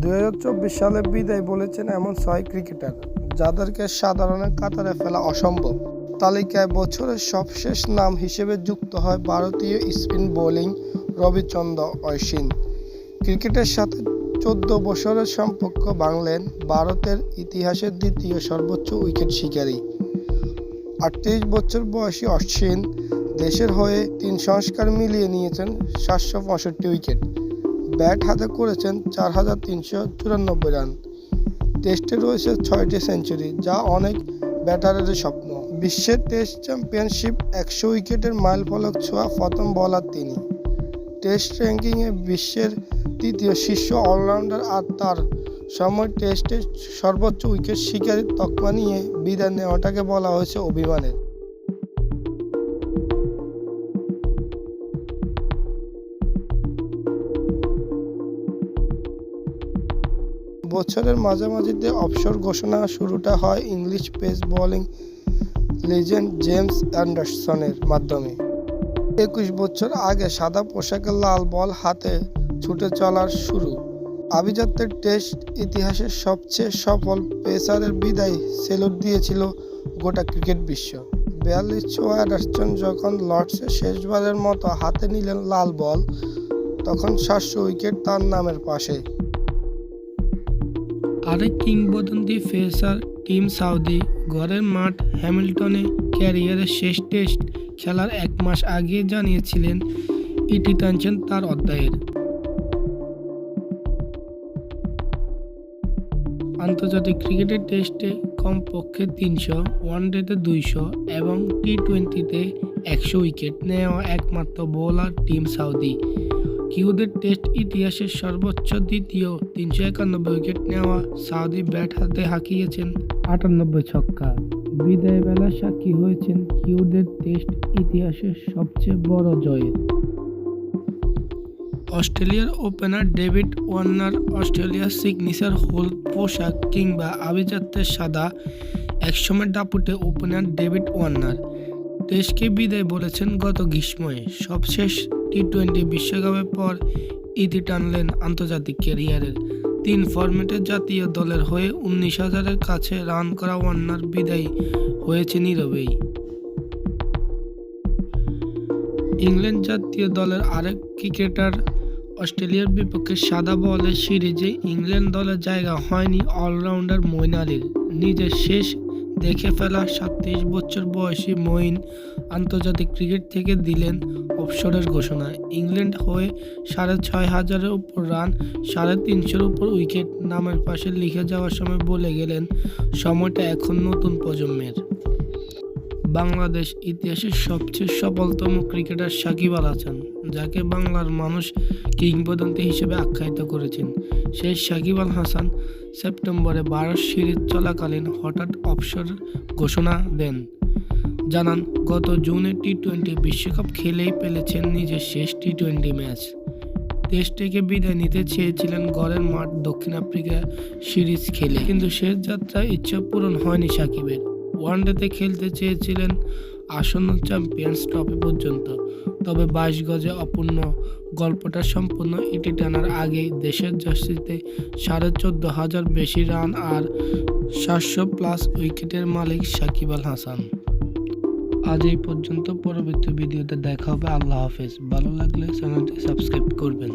দুই হাজার চব্বিশ সালে বিদায় বলেছেন এমন ছয় ক্রিকেটার, যাদেরকে সাধারণের কাতারে ফেলা অসম্ভব। তালিকায় বছরের সবশেষ নাম হিসেবে যুক্ত হয় ভারতীয় স্পিন বোলিং রবিচন্দ্র অশ্বিন। ক্রিকেটের সাথে চোদ্দ বছরের সম্পর্ক ভাঙলেন ভারতের ইতিহাসের দ্বিতীয় সর্বোচ্চ উইকেট শিকারী। আটত্রিশ বছর বয়সী অশ্বিন দেশের হয়ে তিন সংস্কার মিলিয়ে নিয়েছেন সাতশো পঁয়ষট্টি উইকেট। ব্যাট হাতে করেছেন চার হাজার তিনশো চুরানব্বই রান। টেস্টে রয়েছে ছয়টি সেঞ্চুরি, যা অনেক ব্যাটারের স্বপ্ন। বিশ্বের টেস্ট চ্যাম্পিয়নশিপ একশো উইকেটের মাইল ফলক ছোঁয়া প্রথম বলার তিনি। টেস্ট র্যাঙ্কিংয়ে বিশ্বের তৃতীয় শীর্ষ অলরাউন্ডার আর তার সময় টেস্টে সর্বোচ্চ উইকেট শিকারের তকমা নিয়ে বিদায় নেওয়াটাকে বলা হয়েছে অভিমানের। বছরের মাঝামাঝিতে অবসর ঘোষণা শুরুটা হয় English pace bowling legend James অ্যান্ডারসনের মাধ্যমে। একুশ বছর আগে সাদা পোশাকের লাল বল হাতে ছুটে চলার শুরু। আভিজাত্যের টেস্ট ইতিহাসের সবচেয়ে সফল পেসারের বিদায় সেলুট দিয়েছিল গোটা ক্রিকেট বিশ্ব। বিয়াল্লিশ ছোয়া অ্যান্ডারসন যখন লর্ডসে শেষবারের মতো হাতে নিলেন লাল বল, তখন সাতশো উইকেট তার নামের পাশে। আরেক কিংবদন্তি পেসার টিম সাউদি ঘরের মাঠ হ্যামিল্টনে ক্যারিয়ারের শেষ টেস্ট খেলার এক মাস আগে জানিয়েছিলেন ইটি টানছেন তার অধ্যায়ের। আন্তর্জাতিক ক্রিকেটের টেস্টে কমপক্ষে তিনশো, ওয়ানডেতে দুইশো এবং টি টোয়েন্টিতে একশো উইকেট নেওয়া একমাত্র বোলার টিম সাউদি। কিউদের টেস্ট ইতিহাসের সর্বোচ্চ দ্বিতীয় তিনশো একানব্বই উইকেট নেওয়া সাউদি ব্যাট হাতে হাঁকিয়েছেন। আটানব্বই ছক্কা। বিদায় বেলা সাক্ষী হয়েছেন কিউদের টেস্ট ইতিহাসের সবচেয়ে বড় জয়ের অস্ট্রেলিয়ার ওপেনার ডেভিড ওয়ার্নার অস্ট্রেলিয়ার সিগনেচার হোল পোশাক কিংবা আভিজাত্যের সাদা একসময় ডাপুটে ওপেনার ডেভিড ওয়ার্নার। দেশকে বিদায় বলেছেন গত গ্রীষ্মে সবশেষ টি টোয়েন্টি বিশ্বকাপের পর ইতি টানলেন আন্তর্জাতিক ক্যারিয়ারের। তিন ফরম্যাটের জাতীয় দলের হয়ে উনিশ হাজারের কাছে রান করা ওয়ার্নার বিদায় হয়েছে নীরবেই। ইংল্যান্ড জাতীয় দলের আরেক ক্রিকেটার অস্ট্রেলিয়ার বিপক্ষে সাদা বলের সিরিজে ইংল্যান্ড দলের জায়গা হয়নি অলরাউন্ডার মইন আলীর নিজের শেষ দেখে ফেলা সাতত্রিশ বছর বয়সী মঈন আন্তর্জাতিক ক্রিকেট থেকে দিলেন অবসরের ঘোষণা। ইংল্যান্ড হয়ে সাড়ে ছয় হাজারের উপর রান, সাড়ে তিনশোর উপর উইকেট নামের পাশে লিখে যাওয়ার সময় বলে গেলেন, সময়টা এখন নতুন প্রজন্মের। বাংলাদেশ ইতিহাসের সবচেয়ে সফলতম ক্রিকেটার সাকিব আল হাসান, যাকে বাংলার মানুষ কিংবদন্তি হিসেবে আখ্যায়িত করেছেন। সেই সাকিব আল হাসান সেপ্টেম্বরে ভারত সিরিজ চলাকালীন হঠাৎ অবসর ঘোষণা দেন। জানান, গত জুনে টি টোয়েন্টি বিশ্বকাপ খেলেই পেলেছেন নিজের শেষ টি টোয়েন্টি ম্যাচ। দেশ থেকে বিদায় নিতে চেয়েছিলেন গড়ের মাঠ দক্ষিণ আফ্রিকা সিরিজ খেলে। কিন্তু শেষ যাত্রা ইচ্ছা পূরণ হয়নি সাকিবের। ওয়ানডেতে খেলতে চেয়েছিলেন আসন্ন চ্যাম্পিয়ন্স ট্রফি পর্যন্ত। তবে বাইশ গজে অপূর্ণ গল্পটা সম্পূর্ণ ইটি টানার আগে দেশের জার্সিতে সাড়ে চোদ্দ হাজার বেশি রান আর সাতশো প্লাস উইকেটের মালিক সাকিব আল হাসান। আজ এই পর্যন্ত পরবর্তী ভিডিওতে দেখা হবে। আল্লাহ হাফেজ। ভালো লাগলে চ্যানেলটি সাবস্ক্রাইব করবেন।